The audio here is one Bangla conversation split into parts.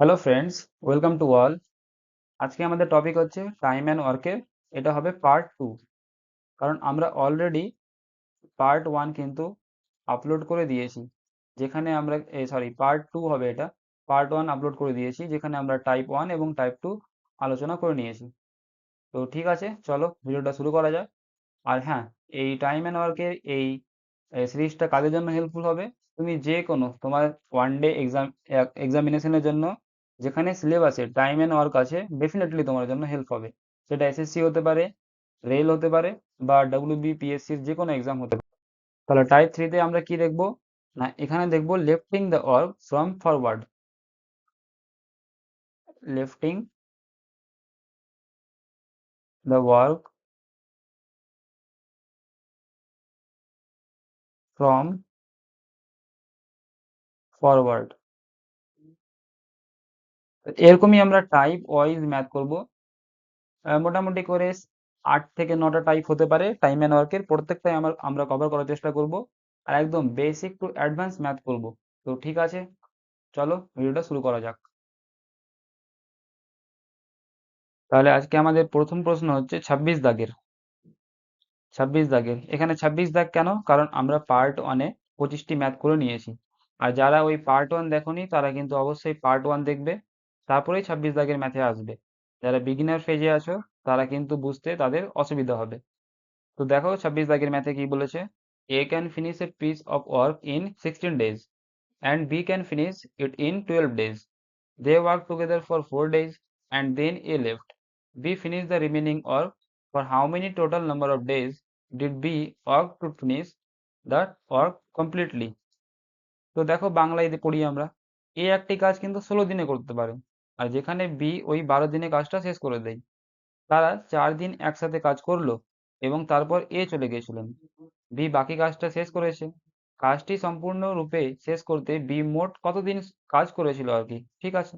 Hello friends welcome to all আজকে আমাদের টপিক হচ্ছে টাইম অ্যান্ড ওয়ার্কের এটা হবে পার্ট টু কারণ আমরা অলরেডি পার্ট ওয়ান কিন্তু আপলোড করে দিয়েছি। যেখানে আমরা সরি পার্ট টু হবে এটা। পার্ট ওয়ান আপলোড করে দিয়েছি, যেখানে আমরা টাইপ ওয়ান এবং টাইপ টু আলোচনা করে নিয়েছি। তো ঠিক আছে, চলো ভিডিওটা শুরু করা যাক। আর হ্যাঁ এই টাইম অ্যান্ড ওয়ার্কের এই সিরিজটা কাদের জন্য হেল্পফুল হবে? তুমি যে কোনো তোমার ওয়ান ডে এক্সাম এক্সামিনেশনের জন্য যেখানে সিলেবাসে টাইম অ্যান্ড ওয়ার্ক আছে ডেফিনেটলি তোমার জন্য হেল্প হবে। সেটা এসএসসি হতে পারে রেল হতে পারে, বা ডাব্লিউবি পিএসসির যে কোনো এক্সাম হতে পারে। তাহলে টাইপ থ্রিতে আমরা কি দেখব? না, এখানে দেখব lefting the work from forward lefting the work from forward এরকমই আমরা টাইপ ওয়াইজ ম্যাথ করব। মোটামুটি করে আট থেকে নটা টাইপ হতে পারে টাইম অ্যান্ড ওয়ার্কের প্রত্যেকটাই আমার, আমরা কভার করার চেষ্টা করব। আর একদম বেসিক টু অ্যাডভান্স ম্যাথ করব। তো ঠিক আছে, চলো ভিডিওটা শুরু করা যাক। তাহলে আজকে আমাদের প্রথম প্রশ্ন হচ্ছে ছাব্বিশ দাগের। ছাব্বিশ দাগের। এখানে ছাব্বিশ দাগ কেন? কারণ আমরা পার্ট ওয়ানে পঁচিশটি ম্যাথ করে নিয়েছি। আর যারা ওই পার্ট ওয়ান দেখোনি, তারা কিন্তু অবশ্যই পার্ট ওয়ান দেখবে। তারপরেই ছাব্বিশ দাগের ম্যাথে আসবে। যারা বিগিনার ফেজে আছো, তারা কিন্তু বুঝতে তাদের অসুবিধা হবে। তো দেখো ছাব্বিশ দাগের ম্যাথে কি বলেছে? A can finish a piece of work in sixteen days and B can finish it in twelve days they work together for four days and then A left B finish the remaining work for how many total number of days did B work to finish the work completely তো দেখো বাংলায় পড়ি আমরা এই একটি কাজ কিন্তু ষোলো দিনে করতে পারে। আর যেখানে বি ওই বারো দিনে কাজটা শেষ করে দেয়। তারা চার দিন একসাথে কাজ করল এবং তারপর এ চলে গেছিলেন বি বাকি কাজটা শেষ করেছে। কাজটি সম্পূর্ণরূপে শেষ করতে বি মোট কতদিন কাজ করেছিল আর কি? ঠিক আছে?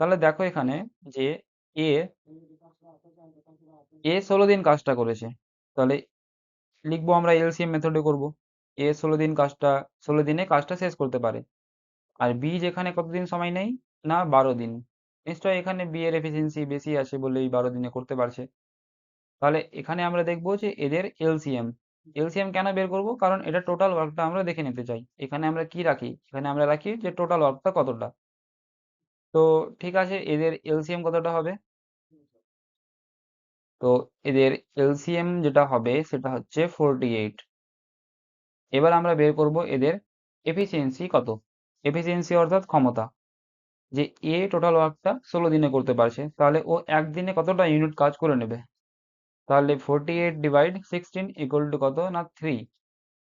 তাহলে দেখো এখানে যে এ এ ষোলো দিন কাজটা করেছে। তাহলে লিখব আমরা এলসিএম মেথডে করব। এ ষোলো দিন কাজটা, ষোলো দিনে কাজটা শেষ করতে পারে। আর বি যেখানে কতদিন সময় নেই না, বারো দিন। নিশ্চয়ই এখানে বি এর এফিসিয়েন্সি বেশি আছে বলে এই বারো দিনে করতে পারছে। তাহলে এখানে আমরা দেখব যে এদের এলসিএম এলসিএম কেন বের করব? কারণ এটা টোটাল ওয়ার্কটা আমরা দেখে নিতে চাই। এখানে আমরা কি রাখি? এখানে আমরা রাখি যে টোটাল ওয়ার্কটা কতটা? তো ঠিক আছে, এদের এলসিএম কতটা হবে? তো এদের এলসিএম যেটা হবে সেটা হচ্ছে ফোরটি এইট এবার আমরা বের করব এদের এফিসিয়েন্সি কত? এফিসিয়েন্সি অর্থাৎ ক্ষমতা। যে এ টোটাল ওয়ার্কটা ষোলো দিনে করতে পারছে, তাহলে ও একদিনে কতটা ইউনিট কাজ করে নেবে? তাহলে forty eight divide sixteen equal to কত? না থ্রি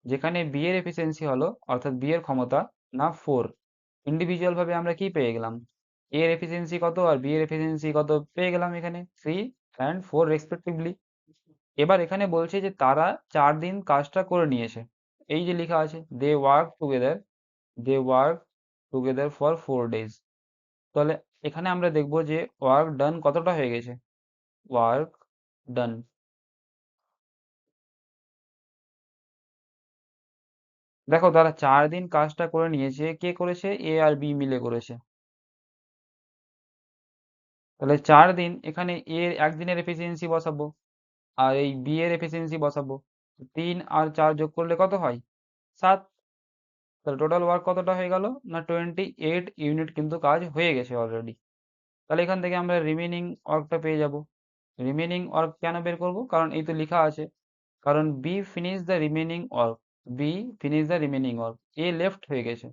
যেখানে বি এর এফিসিয়েন্সি হলো, অর্থাৎ বি এর ক্ষমতা, না ফোর ইন্ডিভিজুয়াল ভাবে আমরা কি পেয়ে গেলাম? এ এর এফিসিয়েন্সি কত আর বি এর এফিসিয়েন্সি কত পেয়ে গেলাম এখানে? থ্রি অ্যান্ড ফোর রেসপেক্টিভলি এবার এখানে বলছে যে তারা চার দিন কাজটা করে নিয়েছে। এই যে লেখা আছে they work together they work together for four days তাহলে এখানে আমরা দেখব যে ওয়ার্ক ডান কতটা হয়ে গেছে। ওয়ার্ক ডান দেখো তারা চার দিন কাজটা করে নিয়েছে। কে করেছে? এ আর বি মিলে করেছে। তাহলে চার দিন এখানে এ একদিনের এফিসিয়েন্সি বসাবো আর এই বি এর এফিসিয়েন্সি বসাবো। তিন আর চার যোগ করলে কত হয়? সাত। তাহলে টোটাল ওয়ার্ক কতটা হয়ে গেল? না টোয়েন্টি এইট ইউনিট কিন্তু কাজ হয়ে গেছে অলরেডি তাহলে এখান থেকে আমরা রিমেনিং ওয়ার্কটা পেয়ে যাব। রিমেনিং ওয়ার্ক কেন বের করব? কারণ এই তো লেখা আছে। কারণ B finish the remaining work B finish the remaining work A left হয়ে গেছে।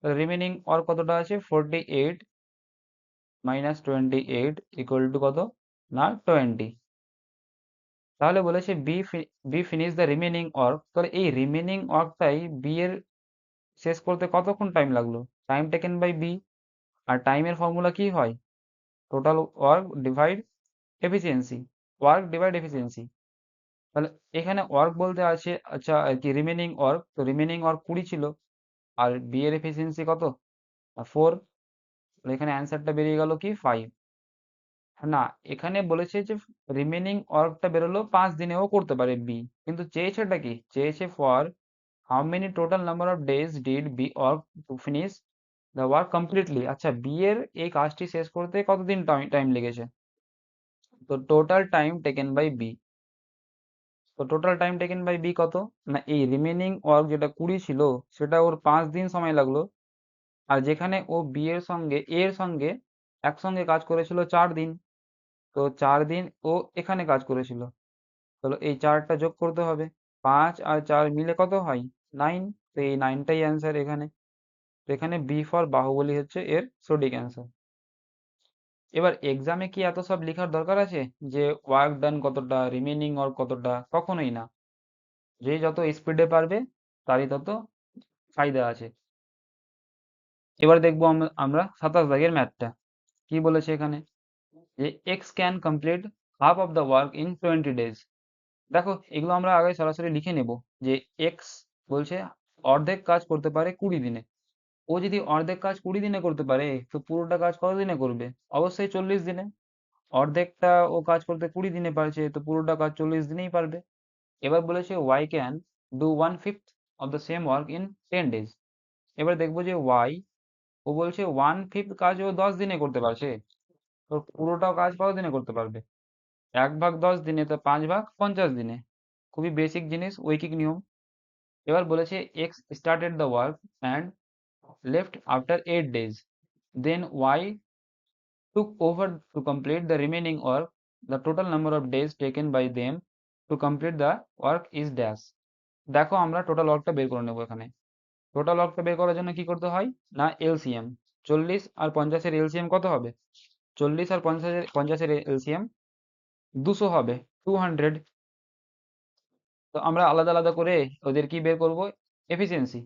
তাহলে রিমেনিং ওয়ার্ক কতটা আছে? Forty eight minus twenty eight equal to কত? না টোয়েন্টি তাহলে বলেছে B B finish the remaining work তাহলে এই রিমেনিং ওয়ার্কটাই বি এর শেষ করতে কতক্ষণ টাইম লাগল? টাইম টেকেন বাই বি আর টাইমের ফর্মুলা কি হয়? Total work divide efficiency work divide efficiency তাহলে এখানে ওয়ার্ক বলতে আছে আচ্ছা আর কি রিমেনিং ওয়ার্ক তো রিমেনিং ওয়ার্ক কুড়ি ছিল। আর বি এর এফিসিয়েন্সি কত? ফোর এখানে অ্যান্সারটা বেরিয়ে গেল কি? ফাইভ না, এখানে বলেছে যে রিমেনিং ওয়ার্কটা বেরোলো পাঁচ দিনেও করতে পারে বি কিন্তু চেয়েছেটা কি? চেয়েছে for how many total number of days did B work to finish the work completely আচ্ছা বি এর এই কাজটি শেষ করতে কতদিন টাইম লেগেছে? তো total time taken by B তো total time taken by B কত? না, এই রিমেনিং ওয়ার্ক যেটা কুড়ি ছিল, সেটা ওর পাঁচ দিন সময় লাগল। আর যেখানে ও বি এর সঙ্গে এ এর সঙ্গে একসঙ্গে কাজ করেছিল চার দিন। তো চার দিন ও এখানে কাজ করেছিল। তাহলে এই চারটা যোগ করতে হবে। পাঁচ আর চার মিলে কত হয়? নাইন? তো এই নাইনটাই অ্যান্সার এখানে। তো এখানে বি ফর বাহুবলী হচ্ছে এর সঠিক অ্যান্সার এবার এক্সামে কি এত সব লেখার দরকার আছে? যে ওয়ার্ক ডান কতটা রিমেনিং ওর কতটা, কখনোই না। যে যত স্পিডে পারবে, তারই তত ফায়দা আছে। এবার দেখব আমরা সাতাশ দাগের ম্যাথটা কি বলেছে এখানে? যে X can complete half of the work in twenty days দেখো, এগুলো আমরা আগে সরাসরি লিখে নেব যে এক্স বলছে অর্ধেক কাজ করতে পারে কুড়ি দিনে। ও যদি অর্ধেক কাজ কুড়ি দিনে করতে পারে, তো পুরোটা কাজ কত দিনে করবে? অবশ্যই চল্লিশ দিনে। অর্ধেকটা ও কাজ করতে কুড়ি দিনে পারছে, তো পুরোটা কাজ চল্লিশ দিনেই পারবে। এবার বলেছে Y can do one fifth of the same work in ten days এবার দেখব যে ওয়াই ও বলছে ওয়ান ফিফথ কাজ ও দশ দিনে করতে পারছে। তো পুরোটা কাজ কত দিনে করতে পারবে? এক ভাগ দশ দিনে তো পাঁচ ভাগ পঞ্চাশ দিনে খুবই বেসিক জিনিস ঐকিক নিয়ম এবার বলেছে X started the work and left after 8 days. Then Y took over to complete the remaining work. The total number of days taken by them to complete the work is dash. দেখো, আমরা টোটাল ওয়ার্কটা বের করে নেব এখানে টোটাল ওয়ার্কটা বের করার জন্য কি করতে হয় না এলসিএম চল্লিশ আর পঞ্চাশের এলসিএম কত হবে চল্লিশ আর পঞ্চাশের পঞ্চাশের এলসিএম দুশো হবে টু হান্ড্রেড তো আমরা আলাদা আলাদা করে ওদের কি বের করব? এফিসিয়েন্সি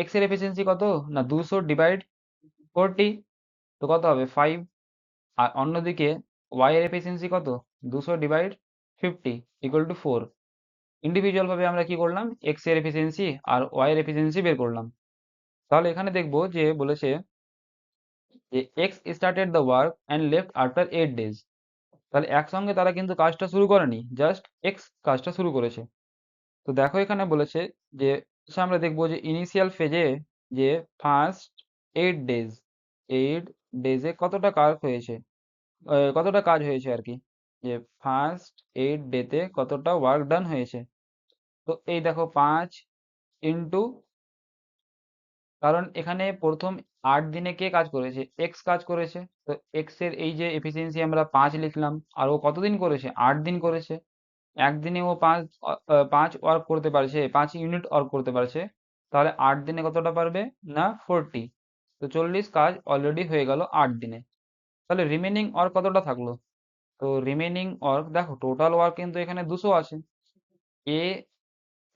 এক্সের এফিসিয়েন্সি কত? না, দুশো ডিভাইড ফোরটি তো কত হবে? ফাইভ আর অন্যদিকে ওয়াই এর এফিসিয়েন্সি কত? দুশো divide fifty equal to four individual ভাবে আমরা কি করলাম? এক্সের এফিসিয়েন্সি আর ওয়াই এর এফিসিয়েন্সি বের করলাম। তাহলে এখানে দেখব যে বলেছে যে X started the work and left after eight days তাহলে একসঙ্গে তারা কিন্তু কাজটা শুরু করেনি জাস্ট এক্স কাজটা শুরু করেছে। তো দেখো এখানে বলেছে যে আমরা দেখব যে ইনিশিয়াল ফেজে যে ফার্স্ট এইট ডেজ এইট ডেজে কতটা কাজ হয়েছে কতটা কাজ হয়েছে আর কি, যে ফার্স্ট এইট ডেতে কতটা ওয়ার্ক ডান হয়েছে। তো এই দেখো পাঁচ ইন্টু কারণ এখানে প্রথম আট দিনে কে কাজ করেছে? এক্স কাজ করেছে। তো এক্সের এই যে এফিসিয়েন্সি আমরা পাঁচ লিখলাম, আর ও কতদিন করেছে? আট দিন করেছে। একদিনে ও পাঁচ পাঁচ ওয়ার্ক করতে পারছে, পাঁচ ইউনিট ওয়ার্ক করতে পারছে। তাহলে আট দিনে কতটা পারবে? না ফোরটি তো চল্লিশ কাজ অলরেডি হয়ে গেল আট দিনে। তাহলে রিমেনিং ওয়ার্ক কতটা থাকল? তো রিমেনিং ওয়ার্ক দেখো টোটাল ওয়ার্ক কিন্তু এখানে দুশো আছে। এ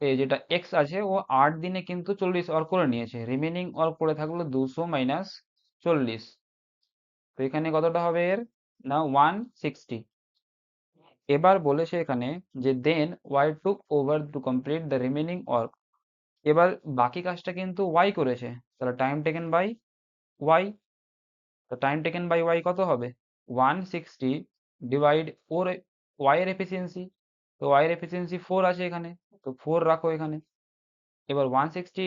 যেটা এক্স আছে, ও আট দিনে কিন্তু চল্লিশ ওয়ার্ক করে নিয়েছে। রিমেনিং ওয়ার্ক পড়ে থাকল দুশো মাইনাস চল্লিশ। তো এখানে কতটা হবে এর? না ওয়ান সিক্সটি এবার বলেছে এখানে যে then Y took over to complete the remaining work এবার বাকি কাজটা কিন্তু ওয়াই করেছে। তাহলে টাইম টেকেন বাই ওয়াই তো টাইম টেকেন বাই ওয়াই কত হবে? ওয়ান সিক্সটি ডিভাইড ওর ওয়াই এর এফিসিয়েন্সি তো ওয়াই এর এফিসিয়েন্সি ফোর আছে এখানে। তো ফোর রাখো এখানে। এবার one sixty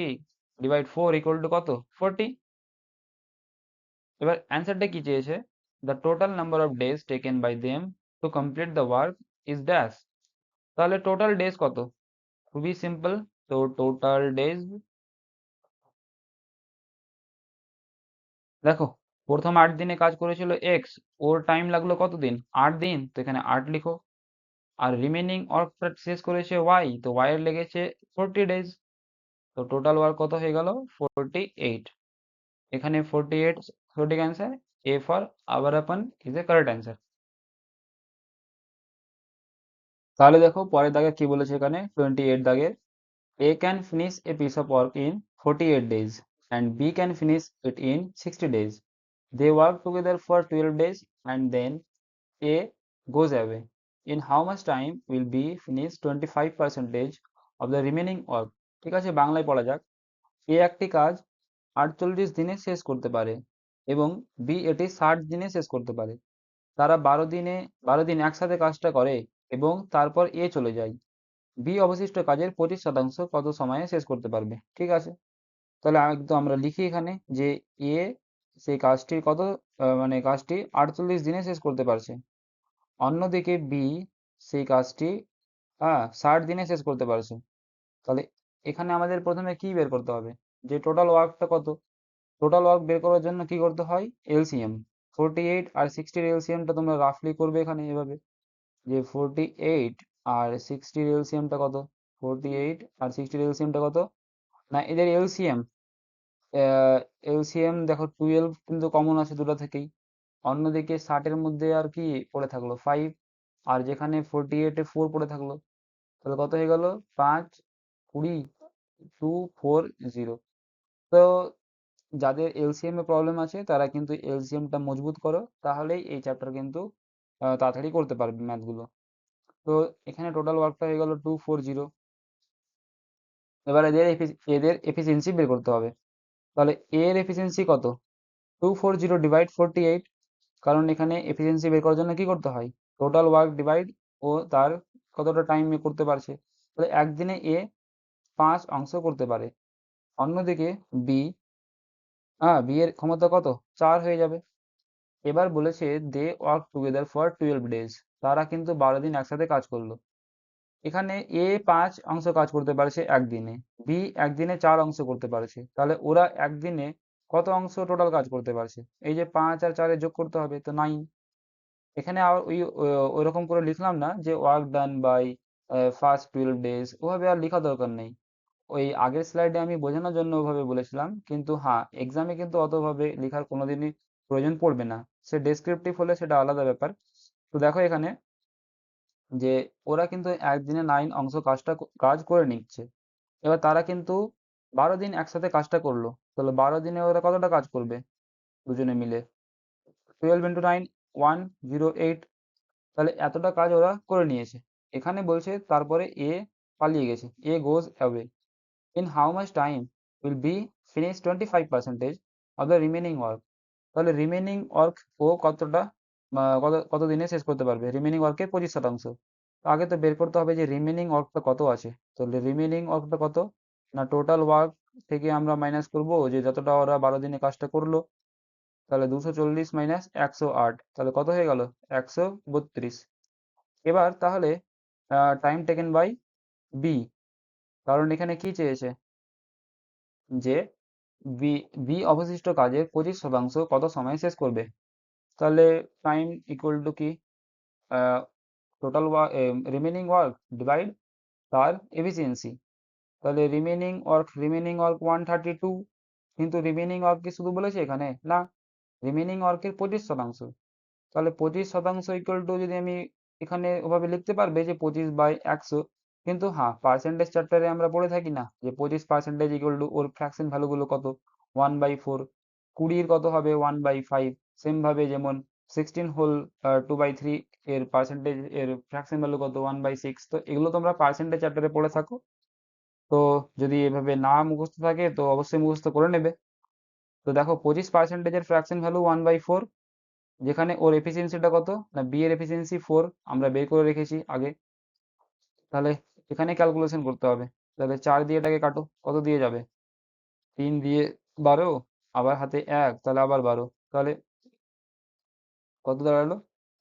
divide four equal to কত? ফোরটি এবার অ্যান্সারটা কি চেয়েছে? The total number of days taken by them to complete the work is dash তাহলে টোটাল ডেজ কত? খুবই সিম্পল তো টোটাল ডেজ দেখো, প্রথম আট দিনে কাজ করেছিল এক্স ওর টাইম লাগল কত দিন আট দিন। তো এখানে আট লিখো। আর রিমেনিং ওয়ার্কটা শেষ করেছে ওয়াই তো ওয়াই এর লেগেছে ফোরটি ডেজ তো টোটাল ওয়ার্ক কত হয়ে গেল? ফোরটি এইট এখানে ফোরটি এইট সঠিক অ্যান্সার এ ফর আবার আপন ইজ এ কারেক্ট অ্যান্সার তাহলে দেখো, পরের দাগে কি বলেছে এখানে? টোয়েন্টি এইট দাগের A can finish a piece of work in forty eight days and B can finish it in sixty days they work together for twelve days and then A goes away in how much time will be finish 25 percentage of the remaining work ঠিক আছে, বাংলায় পড়া যাক। এ একটি কাজ আটচল্লিশ দিনে শেষ করতে পারে এবং বি এটি ষাট দিনে শেষ করতে পারে। তারা বারো দিনে, বারো দিন একসাথে কাজটা করে এবং তারপর এ চলে যায়। বি অবশিষ্ট কাজের পঁচিশ শতাংশ কত সময়ে শেষ করতে পারবে? ঠিক আছে? তাহলে একদম আমরা লিখি এখানে যে এ সেই কাজটির কত মানে কাজটি আটচল্লিশ দিনে শেষ করতে পারছে। অন্যদিকে বি সেই কাজটি হ্যাঁ ষাট দিনে শেষ করতে পারছে। তাহলে এখানে আমাদের প্রথমে কি বের করতে হবে? যে টোটাল ওয়ার্কটা কত? টোটাল ওয়ার্ক বের করার জন্য কি করতে হয়? এলসিএম ফোরটি এইট আর সিক্সটির এলসিএমটা তোমরা রাফলি করবে এখানে এভাবে। যে ফোরটি এইট আর সিক্সটির এলসিএমটা কত? ফোরটি এইট আর সিক্সটির এলসিএমটা কত? না, এদের এলসিএম এলসিএম দেখো টুয়েলভ কিন্তু কমন আছে দুটো থেকেই। অন্যদিকে ষাটের মধ্যে আর কি পড়ে থাকল ফাইভ আর যেখানে ফোরটি এইটে ফোর পড়ে থাকল। তাহলে কত হয়ে গেল? পাঁচ, কুড়ি টু ফোর জিরো তো যাদের এলসিএম এ প্রবলেম আছে, তারা কিন্তু এলসিএমটা মজবুত করো, তাহলেই এই চ্যাপ্টার কিন্তু তাড়াতাড়ি করতে পারবে ম্যাথগুলো তো এখানে টোটাল ওয়ার্কটা হয়ে গেল টু ফোর জিরো এবার এদের এদের এফিসিয়েন্সি বের করতে হবে। তাহলে এর এফিসিয়েন্সি কত? Two four zero divide forty eight কারণ এখানে এফিসিয়েন্সি বের করার জন্য কি করতে হয়? টোটাল ওয়ার্ক ডিভাইড ও তার কতটা টাইমে করতে পারছে? তাহলে একদিনে এ পাঁচ অংশ করতে পারে। অন্যদিকে বি হ্যাঁ বি এর ক্ষমতা কত? চার হয়ে যাবে। এবার বলেছে they work together for twelve days তারা কিন্তু বারো দিন একসাথে কাজ করল। এখানে এ পাঁচ অংশ কাজ করতে পারছে একদিনে। বি একদিনে চার অংশ করতে পারছে। তাহলে ওরা একদিনে কত অংশ টোটাল কাজ করতে পারছে? এই যে পাঁচ আর চারে যোগ করতে হবে তো নাইন এখানে আর ওই ওইরকম করে লিখলাম না যে work done by first twelve days ওভাবে আর লেখা দরকার নেই। ওই আগের স্লাইডে আমি বোঝানোর জন্য ওভাবে বলেছিলাম, কিন্তু হ্যাঁ এক্সামে কিন্তু অতভাবে লেখার কোনোদিনই প্রয়োজন পড়বে না। সে ডেসক্রিপটিভ হলে সেটা আলাদা ব্যাপার। তো দেখো এখানে যে ওরা কিন্তু একদিনে নাইন অংশ কাজটা কাজ করে নিচ্ছে। এবার তারা কিন্তু বারো দিন একসাথে কাজটা করল। তাহলে বারো দিনে ওরা কতটা কাজ করবে? দুজনে মিলে। Twelve into nine one zero eight তাহলে এতটা কাজ ওরা করে নিয়েছে। এখানে বলছে তারপরে এ পালিয়ে গেছে। A goes away in how much time will be finish 25 percentage of the remaining work তাহলে রিমেনিং ওয়ার্ক ও কতটা কত কত দিনে শেষ করতে পারবে? রিমেনিং ওয়ার্কের পঁচিশ শতাংশ। আগে তো বের করতে হবে যে রিমেনিং ওয়ার্কটা কত আছে? তাহলে রিমেনিং ওয়ার্কটা কত? না টোটাল ওয়ার্ক থেকে আমরা মাইনাস করব, যে যতটা ওরা বারো দিনে কাজটা করল, তাহলে দুশো চল্লিশ মাইনাস একশো আট, তাহলে কত হয়ে গেল? একশো বত্রিশ। এবার তাহলে টাইম টেকেন বাই বি কারণ এখানে কি চেয়েছে? যে বি বি অবশিষ্ট কাজের পঁচিশ শতাংশ কত সময়ে শেষ করবে? তাহলে টাইম ইকুয়াল টু কি? টোটাল রিমেনিং ওয়ার্ক ডিভাইড তার এফিসিয়েন্সি তাহলে remaining work remaining work one thirty two কিন্তু রিমেনিং ওয়ার্ক কি শুধু বলেছে এখানে? না রিমেনিং ওয়ার্কের পঁচিশ শতাংশ। তাহলে পঁচিশ শতাংশ ইকুয়াল টু যদি আমি এখানে ওভাবে লিখতে পারবে যে পঁচিশ বাই একশো, কিন্তু হ্যাঁ পার্সেন্টেজ চ্যাপ্টারে আমরা পড়ে থাকি না যে পঁচিশ পার্সেন্টেজ ইকুয়াল টু ওর ফ্র্যাকশন ভ্যালুগুলো কত? ওয়ান বাই ফোর কুড়ির কত হবে? ওয়ান বাই ফাইভ সেম ভাবে যেমন sixteen whole two by three এর পার্সেন্টেজ এর ফ্র্যাকশন ভ্যালু কত? ওয়ান বাই সিক্স তো এগুলো তোমরা পার্সেন্টেজ চ্যাপ্টারে পড়ে থাকো। তো যদি এভাবে না মুখস্থ থাকে, তো অবশ্যই মুখস্থ করে নেবে। তো দেখো, পঁচিশ পার্সেন্টেজের fraction value one by four যেখানে ওর এফিসিয়েন্সিটা কত? না বি এর এফিসিয়েন্সি ফোর আমরা বের করে রেখেছি আগে। তাহলে এখানে ক্যালকুলেশন করতে হবে। তাহলে চার দিয়ে এটাকে কাটো, কত দিয়ে যাবে? তিন দিয়ে বারো, আবার হাতে এক, তাহলে আবার বারো। তাহলে কত দাঁড়াল?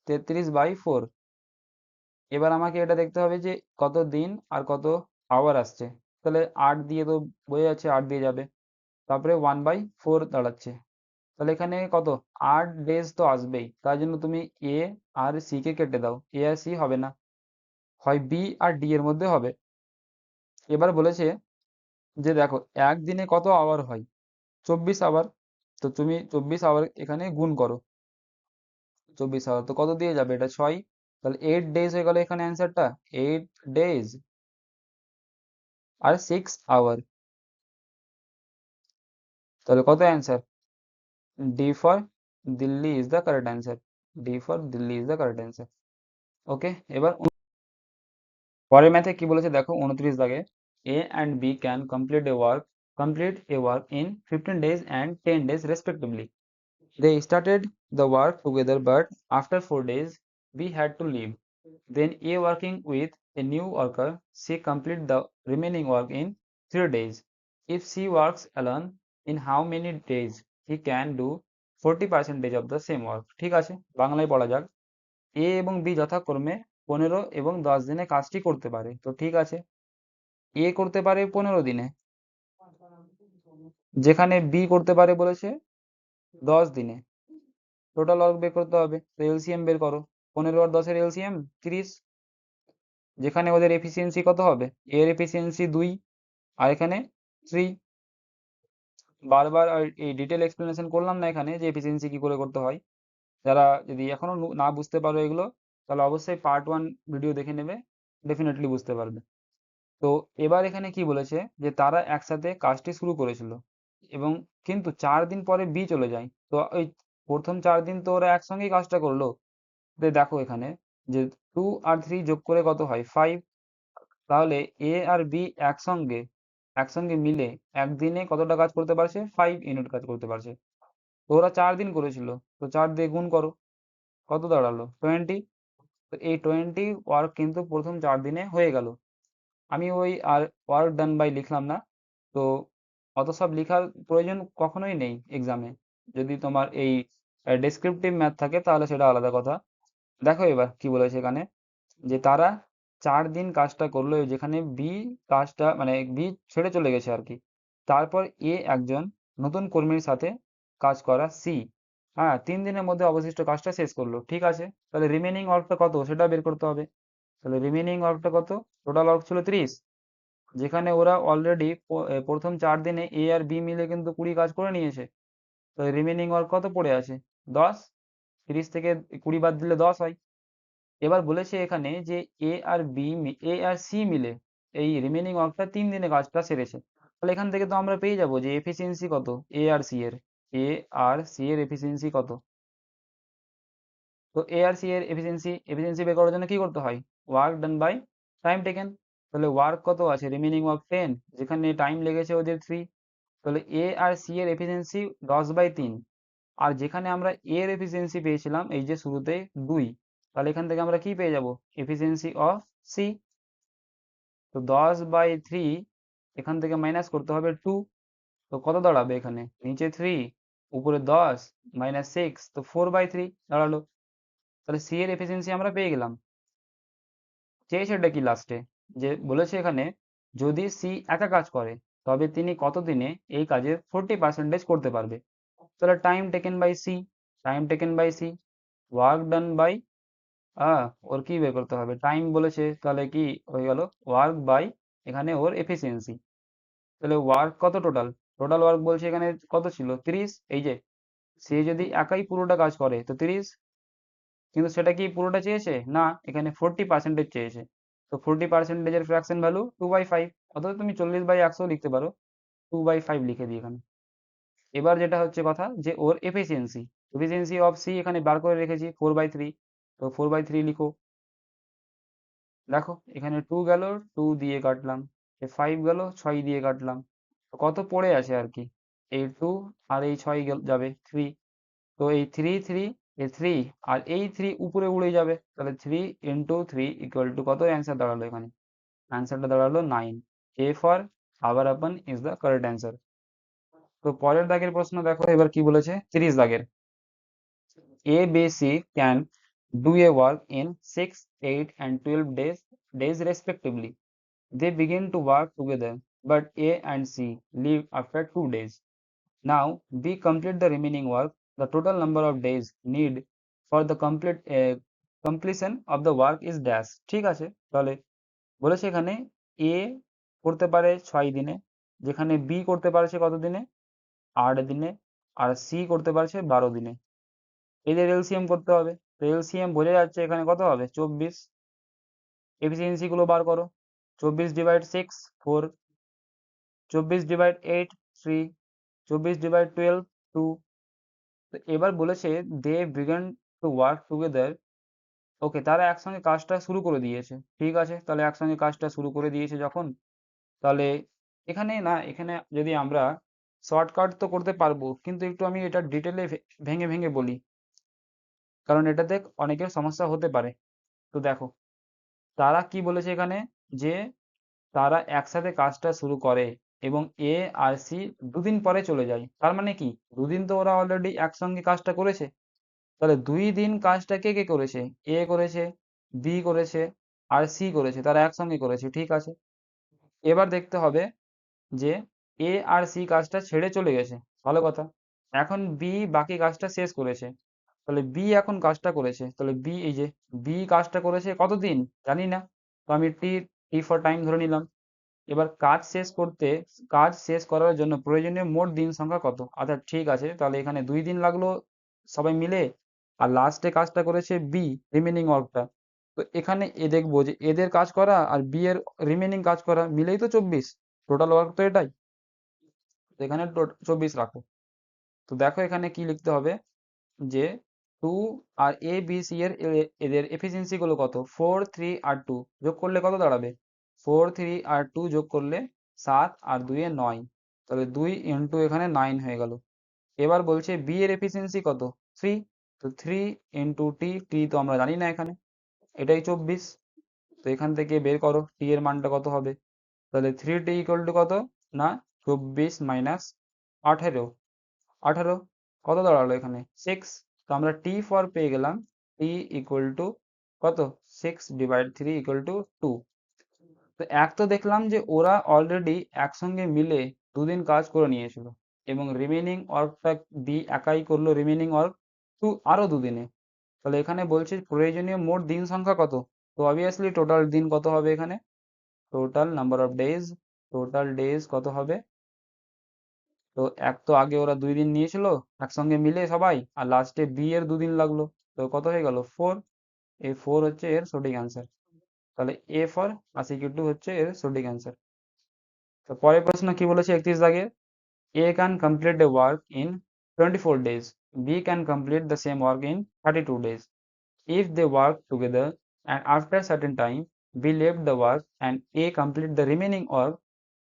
তেত্রিশ বাই ফোর এবার আমাকে এটা দেখতে হবে যে কত দিন আর কত আওয়ার আসছে। তাহলে আট দিয়ে তো বোঝা যাচ্ছে আট দিয়ে যাবে। তারপরে ওয়ান বাই ফোর দাঁড়াচ্ছে। তাহলে এখানে কত? আট ডেজ তো আসবেই। তার জন্য তুমি এ আর সি কে কেটে দাও। এ আর সি হবে না। হয় বি আর ডি এর মধ্যে হবে। এবার বলেছে যে দেখো, একদিনে কত আওয়ার হয়? চব্বিশ আওয়ার তো তুমি চব্বিশ আওয়ার এখানে গুণ করো। চব্বিশ আওয়ার তো কত দিয়ে যাবে? এটা ছয়। তাহলে এইট ডেজ হয়ে গেল এখানে অ্যান্সারটা এইট ডেজ আর সিক্স আওয়ার তাহলে কত answer D for Delhi is the correct answer D for Delhi is the correct answer okay এবার উন- পরের ম্যাথে কি বলেছে দেখো উনত্রিশ দাগে A and B can complete a work complete a work in fifteen days and ten days respectively They started the work together, but after four days, B had to leave. Then A working with a new worker, she completed the remaining work in three days. if she works alone in how many days he can do 40 percentage of the same work? ঠিক আছে বাংলায় পড়া যাক। এ এবং বি যথাক্রমে পনেরো এবং দশ দিনে কাজটি করতে পারে। তো ঠিক আছে এ করতে পারে পনেরো দিনে। যেখানে বি করতে পারে বলেছে দশ দিনে। টোটাল ওয়ার্ক বের করতে হবে। তো এলসিএম বের করো। পনেরো আর দশের এলসিএম তিরিশ। যেখানে ওদের এফিসিয়েন্সি কত হবে? এর এফিসিয়েন্সি দুই, আর এখানে থ্রি বারবার এই ডিটেল এক্সপ্লেনেশন করলাম না এখানে যে এফিসিয়েন্সি কি করে করতে হয়। যারা যদি এখনও না বুঝতে পারো এগুলো, তাহলে অবশ্যই পার্ট ওয়ান ভিডিও দেখে নেবে ডেফিনেটলি বুঝতে পারবে। তো এবার এখানে কি বলেছে? যে তারা একসাথে কাজটি শুরু করেছিল, এবং কিন্তু চার দিন পরে বি চলে যায়। তো ওই প্রথম চার দিন তো ওরা একসঙ্গেই কাজটা করল। দেখো এখানে যে টু আর থ্রি যোগ করে কত হয়? ফাইভ তাহলে এ আর বি একসঙ্গে একসঙ্গে মিলে একদিনে কতটা কাজ করতে পারছে? ফাইভ ইউনিট কাজ করতে পারছে। তো ওরা চার দিন করেছিল। তো চার দিয়ে গুণ করো। কত দাঁড়াল? টোয়েন্টি তো এই টোয়েন্টি ওয়ার্ক কিন্তু প্রথম চার দিনে হয়ে গেল। আমি ওই আর ওয়ার্ক ডান বাই লিখলাম না। তো অত সব লেখার প্রয়োজন কখনোই নেই এক্সামে যদি তোমার এই ডেসক্রিপটিভ ম্যাথ থাকে তাহলে সেটা আলাদা কথা। দেখো এবার কি বলেছে এখানে? যে তারা চার দিন কাজটা করল যেখানে বি কাজটা মানে বি ছেড়ে চলে গেছে আর কি। তারপর এ একজন নতুন কর্মীর সাথে কাজ করা সি হ্যাঁ তিন দিনের মধ্যে অবশিষ্ট কাজটা শেষ করল। ঠিক আছে, তাহলে রিমেনিং ওয়ার্কটা কত? সেটা বের করতে হবে। তাহলে রিমেনিং ওয়ার্কটা কত? টোটাল ওয়ার্ক ছিল ত্রিশ। যেখানে ওরা অলরেডি প্রথম চার দিনে এ আর বি মিলে কিন্তু কুড়ি কাজ করে নিয়েছে। তো রিমেনিং ওয়ার্ক কত পড়ে আছে? দশ। তিরিশ থেকে কুড়ি বাদ দিলে দশ হয়। এবার বলেছে এখানে যে এ আর বি এ আর সি মিলে এই রিমেনিং ওয়ার্কটা তিন দিনে কাজটা সেরেছে। তাহলে এখান থেকে তো আমরা পেয়ে যাব যে এফিসিয়েন্সি কত? এ আর সি এর। এ আর সি এর এফিসিয়েন্সি কত? তো এ আর সি এর এফিসিয়েন্সি এফিসিয়েন্সি বের করার জন্য কি করতে হয়? Work done by time taken তাহলে ওয়ার্ক কত আছে? রিমেনিং ওয়ার্ক টেন যেখানে টাইম লেগেছে ওদের থ্রি তাহলে এ আর সি এর এফিসিয়েন্সি দশ বাই তিন। আর যেখানে আমরা এ এর এফিসিয়েন্সি পেয়েছিলাম এই যে শুরুতে দুই, তাহলে এখান থেকে আমরা কি পেয়ে যাব? এফিসিয়েন্সি অফ সি তো দশ বাই থ্রি এখান থেকে মাইনাস করতে হবে টু তো কত দাঁড়াবে এখানে? নিচে থ্রি উপরে দশ মাইনাস সিক্স তো ফোর বাই থ্রি দাঁড়াল। তাহলে সি এর এফিসিয়েন্সি আমরা পেয়ে গেলাম। চেয়েছে এটা কি লাস্টে যে বলেছে এখানে, যদি সি একা কাজ করে, তবে তিনি কত দিনে এই কাজের ফোরটি পার্সেন্টেজ করতে পারবে? তাহলে time taken by C time taken by C work done by ah ওর কি বের করতে হবে? টাইম বলেছে, তাহলে কি হয়ে গেল? ওয়ার্ক বাই এখানে ওর এফিসিয়েন্সি তাহলে ওয়ার্ক কত টোটাল টোটাল ওয়ার্ক বলছে এখানে কত ছিল? তিরিশ। এই যে, সে যদি একাই পুরোটা কাজ করে, তো তিরিশ। কিন্তু সেটা কি পুরোটা চেয়েছে? না, এখানে ফোরটি পার্সেন্টেজ চেয়েছে। তো forty পার্সেন্টেজের fraction value two by five অথবা তুমি চল্লিশ বাই একশো লিখতে পারো। টু বাই ফাইভ লিখে দিই এখানে। এবার যেটা হচ্ছে কথা যে ওর এফিসিয়েন্সি এফিসিয়েন্সি অফ সি এখানে বার করে রেখেছি ফোর বাই থ্রি তো ফোর বাই থ্রি লিখো। দেখো, এখানে টু গেল টু দিয়ে কাটলাম ফাইভ গেল, ছয় দিয়ে কাটলাম কত পড়ে আছে আর কি? এই টু আর এই ছয় যাবে থ্রি তো এই থ্রি থ্রি এই থ্রি আর এই থ্রি উপরে উড়ে যাবে, তাহলে three into three equal to কত? অ্যান্সার দাঁড়াল এখানে। অ্যান্সারটা দাঁড়াল নাইন এ ফর আবার আপন ইজ দ্য কারেক্ট অ্যান্সার তো পরের দাগের প্রশ্ন দেখো, এবার কি বলেছে? ত্রিশ দাগের। A B C can do a work in six eight and twelve days days respectively they begin to work together but A and C leave after two days now B complete the remaining work the total number of days need for the complete completion of the work is dash ঠিক আছে? তাহলে বলেছে এখানে এ করতে পারে ছয় দিনে, যেখানে বি করতে পারে সে কত দিনে? আট দিনে আর সি করতে পারছে বারো দিনে। এদের এলসিএম করতে হবে। তো এলসিএম বোঝা যাচ্ছে এখানে কত হবে? চব্বিশ। এফিসিয়েন্সি গুলো বার করো। চব্বিশ ডিভাইড সিক্স ফোর চব্বিশ ডিভাইড এইট থ্রি চব্বিশ ডিভাইড টুয়েলভ টু তো এবার বলেছে they began to work together okay তারা একসঙ্গে কাজটা শুরু করে দিয়েছে। ঠিক আছে, তাহলে একসঙ্গে কাজটা শুরু করে দিয়েছে যখন। তাহলে এখানে না, এখানে যদি আমরা শর্টকাট তো করতে পারব, কিন্তু একটু আমি এটা ডিটেলে ভেঙে ভেঙে বলি। কারণ এটাতে অনেকের সমস্যা হতে পারে। তো দেখো, তারা কি বলেছে এখানে? যে তারা একসাথে কাজটা শুরু করে এবং এ আর সি দুদিন পরে চলে যায়। তার মানে কি? দুদিন তো ওরা অলরেডি একসঙ্গে কাজটা করেছে। তাহলে দুই দিন কাজটা কে কে করেছে? এ করেছে বি করেছে, আর সি করেছে। তারা একসঙ্গে করেছে, ঠিক আছে? এবার দেখতে হবে যে এ আর সি কাজটা ছেড়ে চলে গেছে, ভালো কথা। এখন বি বাকি কাজটা শেষ করেছে। তাহলে বি এখন কাজটা করেছে। তাহলে বি এই যে বি কাজটা করেছে কতদিন? জানি না। তো আমি টি টি ফর টাইম ধরে নিলাম। এবার কাজ শেষ করতে, কাজ শেষ করার জন্য প্রয়োজনীয় মোট দিন সংখ্যা কত? আচ্ছা ঠিক আছে। তাহলে এখানে দুই দিন লাগল সবাই মিলে। আর লাস্টে কাজটা করেছে বি রিমেনিং ওয়ার্কটা তো এখানে এ দেখব যে এদের কাজ করা আর বি এর রিমেনিং কাজ করা মিলেই তো চব্বিশ। টোটাল ওয়ার্ক তো এটাই। এখানে চব্বিশ রাখো। তো দেখো এখানে কি লিখতে হবে? যে টু আর এ, বি, সি এর এ- এদের এফিসিয়েন্সি গুলো কত? ফোর, থ্রি আর টু যোগ করলে কত দাঁড়াবে? ফোর, থ্রি আর টু যোগ করলে সাত আর দুইয়ে নয়। তাহলে দুই ইন্টু এখানে নাইন হয়ে গেল। এবার বলছে বি এর এফিসিয়েন্সি কত? থ্রি। তো থ্রি ইন্টু টি টি তো আমরা জানি না এখানে। এটাই চব্বিশ। তো এখান থেকে বের করো। টি এর মানটা কত হবে? তাহলে থ্রি টি ইকুয়াল টু কত? না চব্বিশ মাইনাস আঠেরো। আঠারো কত দাঁড়াল এখানে? সিক্স তো আমরা টি ফর পেয়ে গেলাম। টি ইকুয়াল টু কত? Six divide three equal to two তো এক তো দেখলাম যে ওরা অলরেডি একসঙ্গে মিলে দুদিন কাজ করে নিয়েছিল এবং রিমেনিং ওয়ার্কটা বি একাই করল রিমেনিং ওয়ার্ক টু আরও দুদিনে। তাহলে এখানে বলছে প্রয়োজনীয় মোট দিন সংখ্যা কত? তো অবভিয়াসলি টোটাল দিন কত হবে এখানে? Total number of days total days কত হবে? তো এক তো আগে ওরা দুই দিন নিয়েছিল, একসঙ্গে মিলে সবাই, আর লাস্টে বি এর দুদিন লাগল। তো কত হয়ে গেল? ফোর এই ফোর হচ্ছে এর সঠিক অ্যান্সার তাহলে এ ফর আশিকি টু হচ্ছে এর সঠিক অ্যান্সার তো পরের প্রশ্ন কি বলেছে একত্রিশ দাগে? A can complete a work in twenty four days B can complete the same work in thirty two days if they work together and after certain time b left the work and a complete the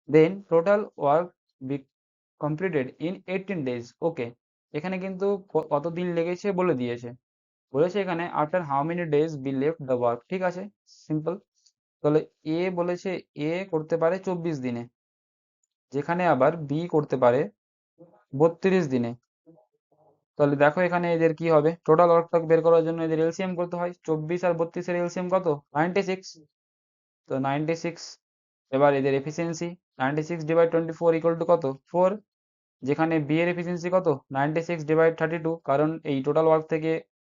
then total work be completed in 18 days okay এখানে কিন্তু ক- কতদিন লেগেছে বলে দিয়েছে। বলেছে এখানে after how many days B left the work ঠিক আছে? সিম্পল তাহলে এ বলেছে এ করতে পারে চব্বিশ দিনে। যেখানে আবার বি করতে পারে বত্রিশ দিনে। তাহলে দেখো এখানে এদের কি হবে? টোটাল ওয়ার্কটা বের করার জন্য এদের এলসিএম করতে হয়। চব্বিশ আর বত্রিশের এলসিএম কত? নাইনটি সিক্স তো নাইনটি সিক্স এবার এদের efficiency ninety six divide twenty four to কত? ফোর যেখানে বি এর এফিসিয়েন্সি কত? Ninety six divide thirty two কারণ এই টোটাল ওয়ার্ক থেকে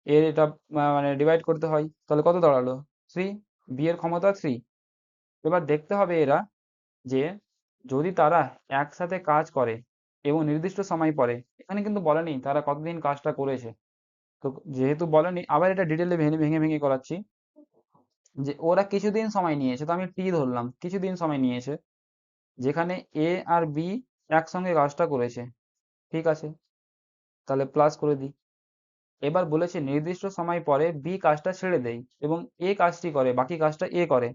এর এটা মানে ডিভাইড করতে হয়, তাহলে কত দাঁড়াল? থ্রি বি এর ক্ষমতা থ্রি এবার দেখতে হবে এরা যে যদি তারা একসাথে কাজ করে এবং নির্দিষ্ট সময় পরে এখানে কিন্তু বলেনি তারা কতদিন কাজটা করেছে। তো যেহেতু বলেনি আবার এটা ডিটেলে ভেঙে ভেঙে ভেঙে করাচ্ছি যে ওরা কিছুদিন সময় নিয়েছে, তো আমি টি ধরলাম, কিছুদিন সময় নিয়েছে যেখানে এ আর বি একসঙ্গে কাজটা করেছে। ঠিক আছে? তাহলে প্লাস করে দিই। এবার বলেছে নির্দিষ্ট সময় পরে বি কাজটা ছেড়ে দেয় এবং এ কাজটি করে, বাকি কাজটা এ করে।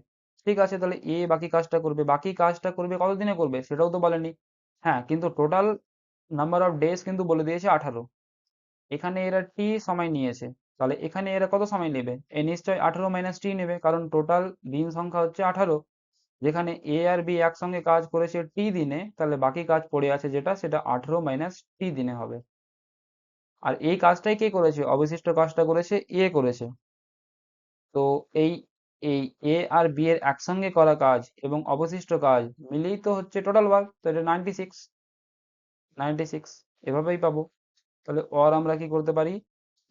ঠিক আছে, তাহলে এ বাকি কাজটা করবে। বাকি কাজটা করবে কতদিনে করবে সেটাও তো বলেনি। হ্যাঁ কিন্তু টোটাল নাম্বার অফ ডেজ কিন্তু বলে দিয়েছে আঠারো। এখানে এরা টি সময় নিয়েছে। তাহলে এখানে এরা কত সময় নেবে? এ নিশ্চয়ই আঠারো মাইনাস টি নেবে, কারণ টোটাল দিন সংখ্যা হচ্ছে আঠারো। যেখানে এ আর বি একসঙ্গে কাজ করেছে টি দিনে, তাহলে বাকি কাজ পড়ে আছে যেটা, সেটা আঠারো মাইনাস টি দিনে হবে। আর এই কাজটাই কে করেছে? অবশিষ্ট কাজটা করেছে এ করেছে। তো এই এই এ আর বি এর একসঙ্গে করা কাজ এবং অবশিষ্ট কাজ মিলেই তো হচ্ছে টোটাল ওয়ার্ক তো এটা নাইনটি সিক্স নাইনটি সিক্স এভাবেই পাবো। তাহলে অর আমরা কি করতে পারি?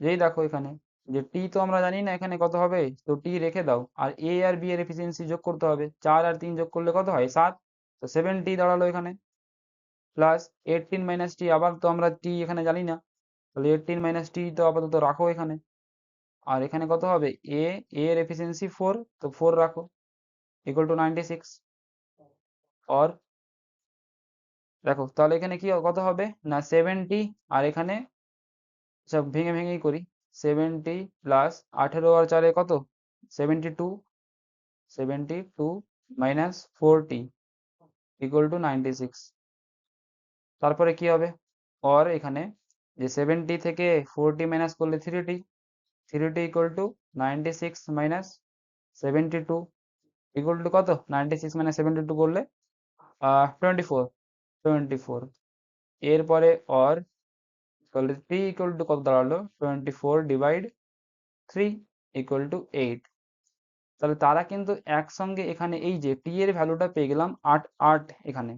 যেই দেখো এখানে যে টি তো আমরা জানি না এখানে কত হবে? তো টি রেখে দাও। আর এ আর বি এর এফিসিয়েন্সি যোগ করতে হবে। চার আর তিন যোগ করলে কত হয়? সাত। তো সেভেন টি দাঁড়াল এখানে। প্লাস এইটিন মাইনাস টি আবার তো আমরা টি এখানে জানি না। তাহলে এইটিন মাইনাস টি তো আপাতত রাখো এখানে। আর এখানে কত হবে? এ এর এফিসিয়েন্সি ফোর তো ফোর রাখো। Equal to ninety six or দেখো তাহলে এখানে কি কত হবে? না সেভেন্টি আর এখানে সব ভেঙে ভেঙেই করি। সেভেন্টি প্লাস আঠেরো আর চারে কত? Seventy two seventy two minus forty equal to ninety six তারপরে কি হবে? অর এখানে যে সেভেন্টি থেকে ফোরটি মাইনাস করলে three T three T equal to ninety six minus seventy two equal to কত? Ninety six minus seventy two করলে টোয়েন্টি ফোর টোয়েন্টি ফোর এরপরে অর তাহলে থ্রি ইকুয়াল টু কত দাঁড়াল? Twenty four divide three equal to eight তাহলে তারা কিন্তু একসঙ্গে এখানে এই যে টি এর ভ্যালুটা পেয়ে গেলাম আট আট এখানে।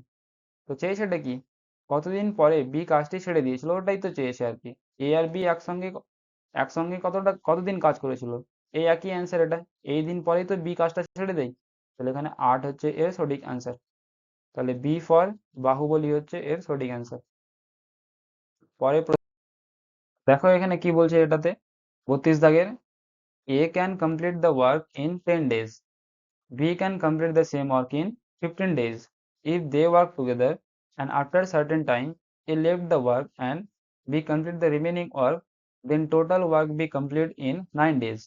তো চেয়েছেটা কি? কতদিন পরে বি কাজটি ছেড়ে দিয়েছিল, ওটাই তো চেয়েছে আর কি। এ আর বি একসঙ্গে একসঙ্গে কতটা, কতদিন কাজ করেছিল? এই একই অ্যান্সার এটা। এই দিন পরেই তো বি কাজটা ছেড়ে দেয় তাহলে এখানে আট হচ্ছে এর সঠিক অ্যান্সার তাহলে বি ফর বাহুবলী হচ্ছে এর সঠিক অ্যান্সার প্র- দেখো এখানে কি বলছে এটাতে? বত্রিশ দাগের। A can complete the work in ten days B can complete the same work in fifteen days if they work together and after certain time A left the work and B complete the remaining work then total work B complete in nine days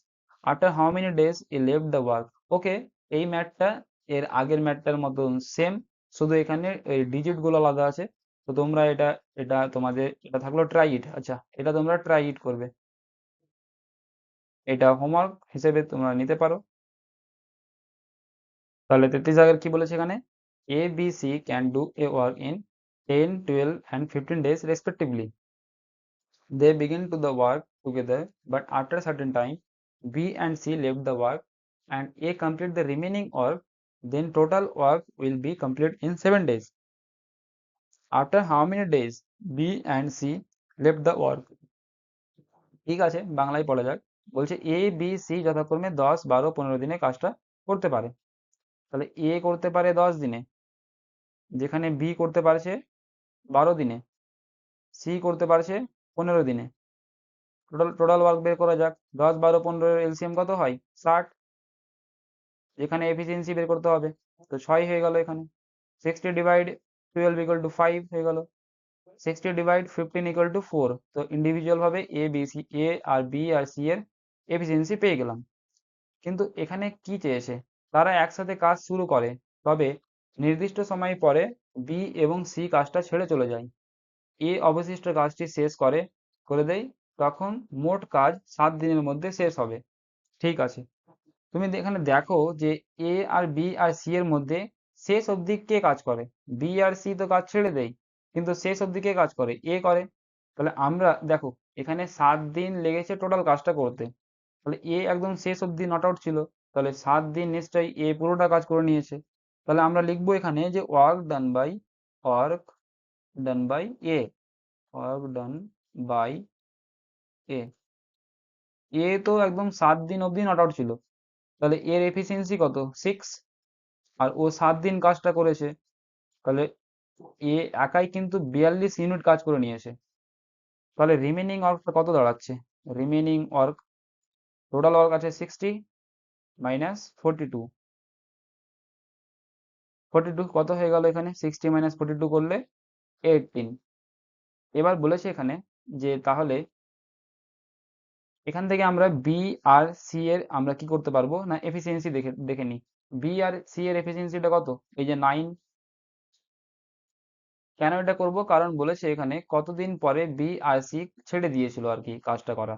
after how many days A left the work okay এই ম্যাটটা এর আগের ম্যাটটার মতন সেম শুধু এখানে ওই ডিজিটগুলো আলাদা আছে। তো তোমরা এটা এটা তোমাদের, এটা থাকল ট্রাই ইট আচ্ছা এটা তোমরা ট্রাই ইট করবে। এটা হোমওয়ার্ক হিসেবে তোমরা নিতে পারো। তাহলে তেত্রিশ হাজার কি বলেছে এখানে? A B C can do a work in ten twelve and fifteen days respectively they begin to the work together but after certain time B and C leave the work and A complete the remaining work then total work will be complete in seven days After how many days B and C left the work ঠিক আছে, বাংলায় পড়া যাক। বলছে এ বি সি যথাক্রমে দশ, বারো, পনেরো দিনে কাজটা করতে পারে। তাহলে এ করতে পারে দশ দিনে, যেখানে বি করতে পারছে বারো দিনে সি করতে পারছে পনেরো দিনে। টোটাল টোটাল ওয়ার্ক বের করা যাক। দশ, বারো, পনেরো এলসিএম কত হয়? ষাট। এখানে এফিসিয়েন্সি বের করতে হবে। তো ছয় হয়ে গেল এখানে। Sixty divide twelve equal to five হয়ে গেল। Sixty divide fifteen equal to four তো ইন্ডিভিজুয়াল ভাবে এ বি সি এ আর বি আর সি এর এফিসিয়েন্সি পেয়ে গেলাম। কিন্তু এখানে কি চেয়েছে? তারা একসাথে কাজ শুরু করে, তবে নির্দিষ্ট সময় পরে বি এবং সি কাজটা ছেড়ে চলে যায়। এ অবশিষ্ট কাজটি শেষ করে করে দেয় তখন মোট কাজ সাত দিনের মধ্যে শেষ হবে। ঠিক আছে। তুমি এখানে দেখো যে এ আর বি আর সি এর মধ্যে শেষ অবধি কে কাজ করে? বি আর সি তো কাজ ছেড়ে দেয় কিন্তু শেষ অবধি কে কাজ করে? এ করে। তাহলে আমরা, দেখো, এখানে সাত দিন লেগেছে টোটাল কাজটা করতে। তাহলে এ একদম শেষ অবধি নট আউট ছিল, তাহলে সাত দিন নিশ্চয়ই এ পুরোটা কাজ করে নিয়েছে। তাহলে আমরা লিখব এখানে যে work done by work done by A work done by A A তো একদম সাত দিন অবধি নট আউট ছিল। তাহলে এর এফিসিয়েন্সি কত? সিক্স আর ও সাত দিন কাজটা করেছে, তাহলে এ একাই কিন্তু বিয়াল্লিশ ইউনিট কাজ করে নিয়েছে। তাহলে রিমেনিং ওয়ার্কটা কত দাঁড়াচ্ছে? রিমেনিং ওয়ার্ক টোটাল ওয়ার্ক আছে sixty minus forty two forty two কত হয়ে গেল এখানে? সিক্সটি মাইনাস ফোরটি টু করলে এইটিন এবার বলেছে এখানে যে তাহলে এখান থেকে আমরা বি আর সি এর আমরা কি করতে পারব? না এফিসিয়েন্সি দেখে দেখে নিই। বি আর সি এর এফিসিয়েন্সিটা কত? এই যে নাইন কেন এটা করব? কারণ বলেছে এখানে কতদিন পরে বি আর সি ছেড়ে দিয়েছিল আর কি কাজটা করা।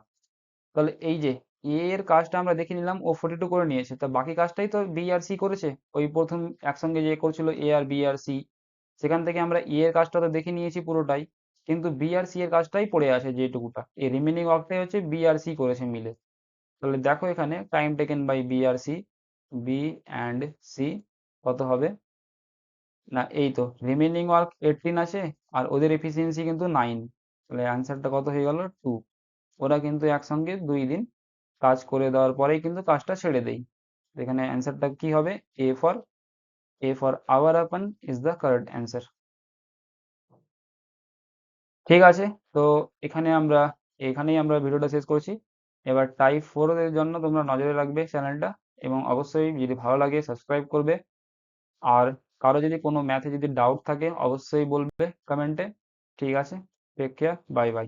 তাহলে এই যে এ এর কাজটা আমরা দেখে নিলাম, ও ফোর্টি টু করে নিয়েছে। তো বাকি কাজটাই তো বি আর সি করেছে? ওই প্রথম একসঙ্গে যে করছিল এ আর বি আর সি সেখান থেকে আমরা এ এর কাজটা তো দেখে নিয়েছি পুরোটাই, কিন্তু বি আর সি এর কাজটাই পড়ে আছে যেটুকুটা। এই রিমেনিং ওয়ার্কটাই হচ্ছে বি আর সি করেছে মিলে। তাহলে দেখো এখানে টাইম টেকেন বাই বি আর সি বি অ্যান্ড সি কত হবে? না, এই তো রিমেনিং ওয়ার্ক এইটিন আছে আর ওদের এফিসিয়েন্সি কিন্তু নাইন তাহলে অ্যান্সারটা কত হয়ে গেল? টু ওরা কিন্তু একসঙ্গে দুই দিন কাজ করে দেওয়ার পরেই কিন্তু কাজটা ছেড়ে দেয়। এখানে অ্যান্সারটা কি হবে? A for A for our upon is the correct answer ঠিক আছে, তো এখানে আমরা, এখানেই আমরা ভিডিওটা শেষ করছি। এবার টাইপ ফোর এর জন্য তোমরা নজরে রাখবে চ্যানেলটা এবং অবশ্যই যদি ভালো লাগে সাবস্ক্রাইব করবে। আর কারও যদি কোনো ম্যাথে যদি ডাউট থাকে, অবশ্যই বলবে কমেন্টে ঠিক আছে? Take care bye bye